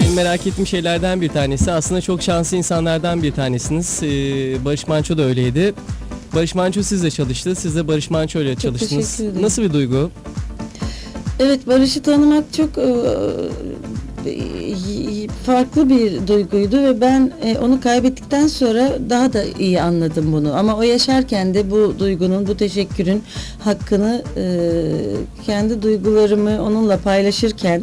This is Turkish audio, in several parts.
Benim merak ettiğim şeylerden bir tanesi. Aslında çok şanslı insanlardan bir tanesiniz. Ee, Barış Manço da öyleydi. Barış Manço sizle çalıştı. Siz de Barış Manço ile çalıştınız. teşekkür ederim. Nasıl bir duygu? Evet Barış'ı tanımak çok e, e, farklı bir duyguydu ve ben e, onu kaybettikten sonra daha da iyi anladım bunu. Ama o yaşarken de bu duygunun, bu teşekkürün hakkını e, kendi duygularımı onunla paylaşırken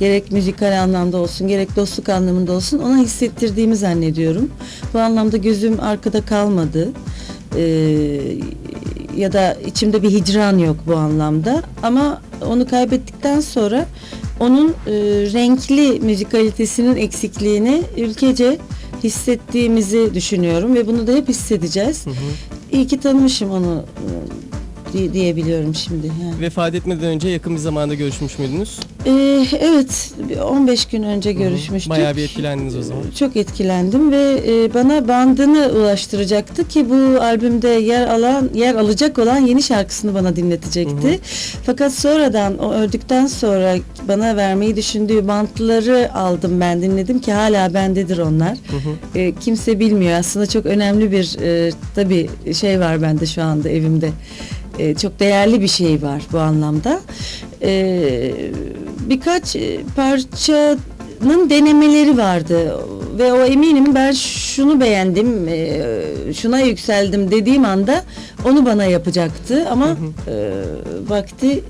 gerek müzikal anlamda olsun gerek dostluk anlamında olsun ona hissettirdiğimi zannediyorum. Bu anlamda gözüm arkada kalmadı. E, ya da içimde bir hicran yok bu anlamda ama onu kaybettikten sonra onun e, renkli müzikalitesinin eksikliğini ülkece hissettiğimizi düşünüyorum ve bunu da hep hissedeceğiz. Hı hı. İyi ki tanımışım onu e, di- diyebiliyorum şimdi. Yani. Vefat etmeden önce yakın bir zamanda görüşmüş müydünüz? E, evet bir 15 gün önce görüşmüştük. Bayağı bir etkilendiniz o zaman. Çok etkilendim ve e, bana bandını ulaştıracaktı ki bu albümde yer alan yer alacak olan yeni şarkısını bana dinletecekti. Hı hı. Fakat sonradan o öldükten sonra bana vermeyi düşündüğü bantları aldım ben dinledim ki hala bendedir onlar. Hı hı. E, kimse bilmiyor aslında çok önemli bir e, tabii şey var bende şu anda evimde. E, çok değerli bir şey var bu anlamda. E, birkaç e, parçanın denemeleri vardı ve o eminim ben şunu beğendim, e, şuna yükseldim dediğim anda onu bana yapacaktı ama Hı e, vakti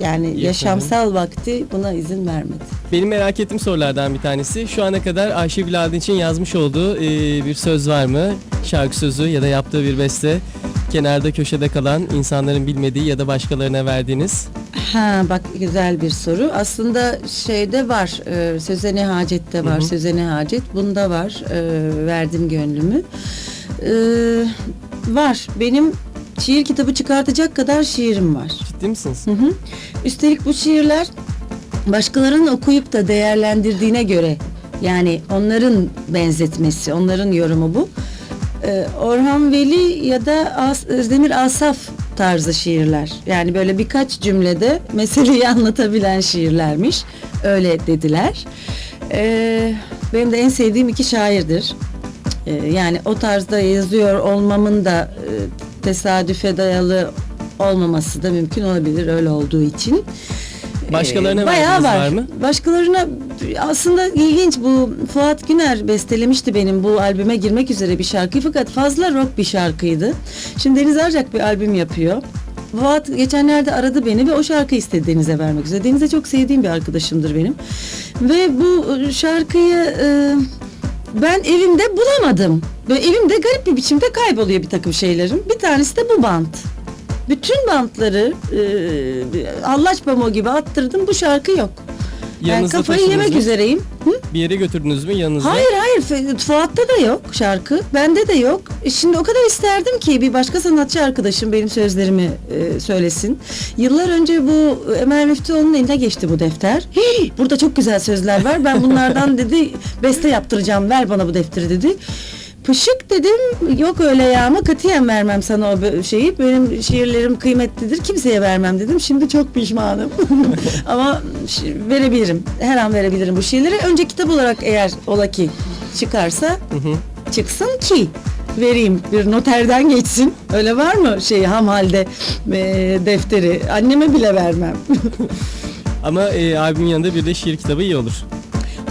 yani yaşamsal vakti buna izin vermedi. Benim merak ettiğim sorulardan bir tanesi. Şu ana kadar Ayşegül Aldın için yazmış olduğu e, bir söz var mı? Şarkı sözü ya da yaptığı bir beste. Kenarda köşede kalan, insanların bilmediği ya da başkalarına verdiğiniz. Ha bak güzel bir soru. Aslında şeyde var. E, Söze ne hacette var. Hı hı. Söze ne hacet. Bunda var. E, verdim gönlümü. E, var. Benim şiir kitabı çıkartacak kadar şiirim var. Ciddi misiniz? Hı hı. Üstelik bu şiirler başkalarının okuyup da değerlendirdiğine göre yani onların benzetmesi, onların yorumu bu. Ee, Orhan Veli ya da As- Özdemir Asaf tarzı şiirler. Yani böyle birkaç cümlede meseleyi anlatabilen şiirlermiş. Öyle dediler. Ee, benim de en sevdiğim iki şairdir. Ee, yani o tarzda yazıyor olmamın da e, tesadüfe dayalı olmaması da mümkün olabilir öyle olduğu için. Başkalarına Ee, bayağı verdiğiniz var. var mı? Başkalarına aslında ilginç bu Fuat Güner bestelemişti benim bu albüme girmek üzere bir şarkıyı fakat fazla rock bir şarkıydı. Şimdi Deniz Arcak bir albüm yapıyor. Fuat geçenlerde aradı beni ve o şarkıyı istedi Deniz'e vermek üzere. Deniz'e çok sevdiğim bir arkadaşımdır benim. Ve bu şarkıyı e, ben evimde bulamadım. Ve evimde garip bir biçimde kayboluyor bir takım şeylerim. Bir tanesi de bu bant. Bütün bantları e, hallaç pamuğu gibi attırdım. Bu şarkı yok. Yani Yanınızda kafayı taşıdınız yemek mı? üzereyim. Hı? Bir yere götürdünüz mü yanınızda? Hayır hayır Fuat'ta da yok şarkı. Bende de yok. E, Şimdi o kadar isterdim ki bir başka sanatçı arkadaşım benim sözlerimi e, söylesin. Yıllar önce bu Emel Müftüoğlu'nun eline geçti bu defter. Hii, burada çok güzel sözler var. Ben bunlardan dedi beste yaptıracağım. Ver bana bu defteri dedi. Pışık dedim yok öyle ya ama katiyen vermem sana o şeyi. Benim şiirlerim kıymetlidir kimseye vermem dedim. Şimdi çok pişmanım. ama verebilirim. Her an verebilirim bu şiirleri. Önce kitap olarak eğer ola ki çıkarsa Hı hı. çıksın ki vereyim bir noterden geçsin. Öyle var mı şey ham halde e, defteri? Anneme bile vermem. Ama e, albümün yanında bir de şiir kitabı iyi olur.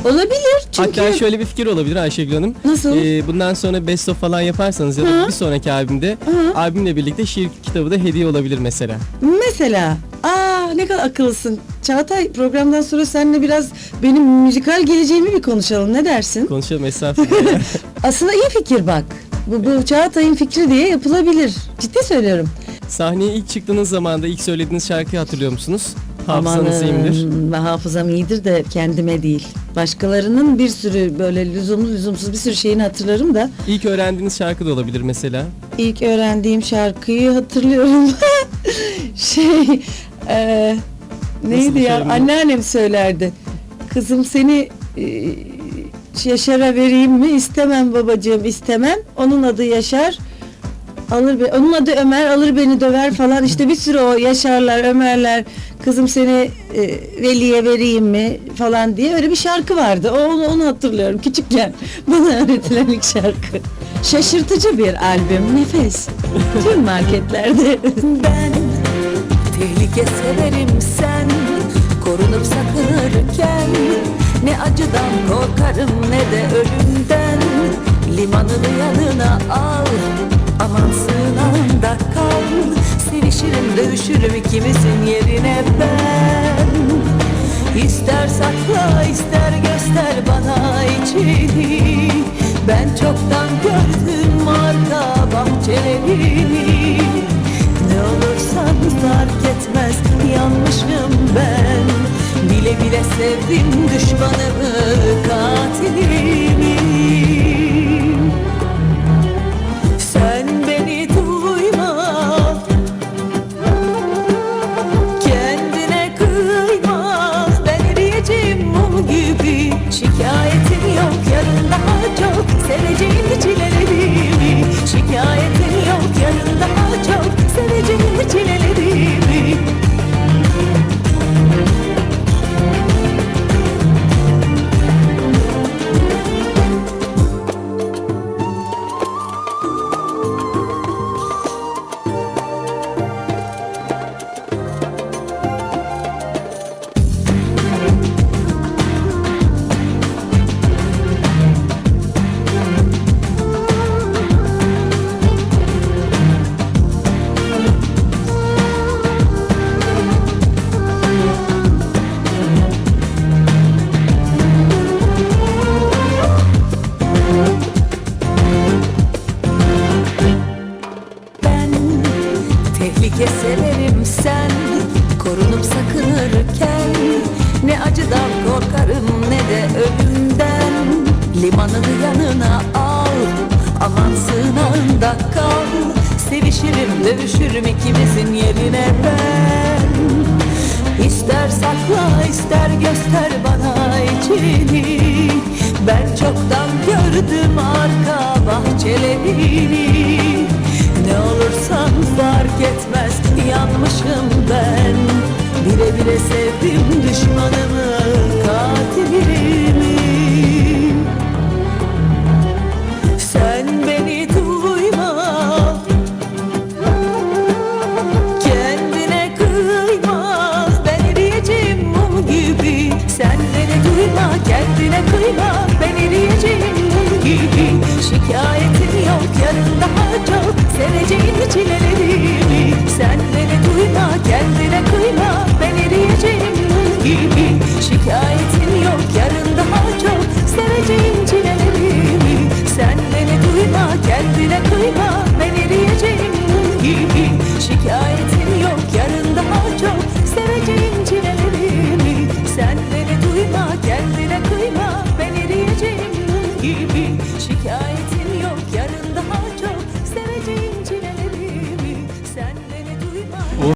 Olabilir çünkü Hatta şöyle bir fikir olabilir Ayşegül Hanım. Nasıl? E, bundan sonra best of falan yaparsanız ya da Hı. bir sonraki albümde Hı. albümle birlikte şiir kitabı da hediye olabilir mesela. Mesela aa ne kadar akıllısın. Çağatay programdan sonra seninle biraz benim müzikal geleceğimi bir konuşalım. Ne dersin? Konuşalım estağfurullah. Aslında iyi fikir bak. Bu, bu Çağatay'ın fikri diye yapılabilir. Ciddi söylüyorum. Sahneye ilk çıktığınız zaman da ilk söylediğiniz şarkıyı hatırlıyor musunuz? Hafızanız iyi midir? Amanın, hafızam iyidir de kendime değil. Başkalarının bir sürü böyle lüzumlu lüzumsuz bir sürü şeyini hatırlarım da İlk öğrendiğiniz şarkı da olabilir mesela. ilk öğrendiğim şarkıyı hatırlıyorum. şey e, neydi ya söyleniyor? anneannem söylerdi. Kızım seni e, Yaşar'a vereyim mi? İstemem babacığım istemem. Onun adı Yaşar. Alır be onun adı Ömer alır beni döver falan işte bir sürü o Yaşarlar Ömerler kızım seni e, Veli'ye vereyim mi falan diye öyle bir şarkı vardı. O, onu, onu hatırlıyorum küçükken bana öğretilen ilk şarkı. Şaşırtıcı bir albüm nefes. Tüm marketlerde. Ben tehlike severim sen Korunup sakınırken Ne acıdan korkarım ne de ölümden Limanını yanına al Aman sığınağında kal Sevişirim dövüşürüm ikimizin yerine ben. İster sakla ister göster bana içini. Ben çoktan gördüm arka bahçelerini. Ne olursan fark etmez yanmışım ben. Bile bile sevdim düşmanımı katilimi dövüşürüm ikimizin yerine ben. İster sakla ister göster bana içini. Ben çoktan gördüm arka bahçelerini. Ne olursan fark etmez yanmışım ben. Bile bile sevdim düşmanımı